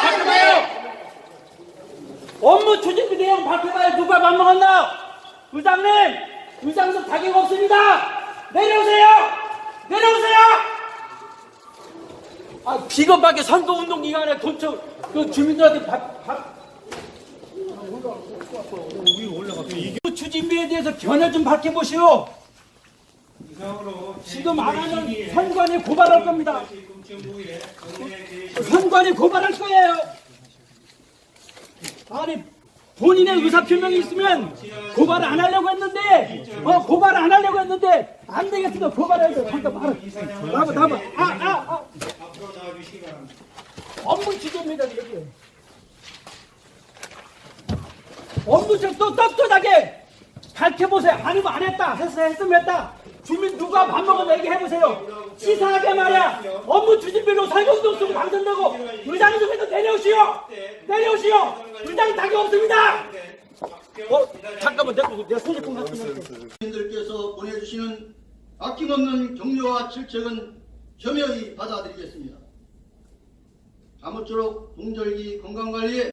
밝혀봐요. 업무 추진비 내용 밝혀봐요. 누가 밥 먹었나? 의장님, 의장석 자격 없습니다. 내려오세요. 내려오세요. 아, 비겁하게 선거운동 기간에 돈쳐 그 주민들한테 밥, 밥. 추진비에 대해서 견해 좀 밝혀보시오. 지금 안 하면 선관위 고발할 겁니다. 선관위 고발할 거예요. 아니 본인의 의사 표명이 있으면 고발 안 하려고 했는데 어 고발 안 하려고 했는데 안 되겠으면 고발해야 돼. 잠깐 말아. 나봐 나봐. 아아 아. 업무 지도입니다 이게. 업무 좀또 떳떳하게 밝혀보세요. 아니면 안 했다. 했어 했으면 했다. 주민 누가 밥 먹었나 얘기 해보세요. 치사하게 말이야. 업무 추진비로 설명동 쓰고 당선되고 의장님 좀 해서 내려오시오. 내려오시오. 의장 자격 없습니다. 어 잠깐만 내가 내 소지품 같은 거. 국민들께서 보내주시는 아낌없는 격려와 질책은 겸허히 받아들이겠습니다. 아무쪼록 동절기 건강관리에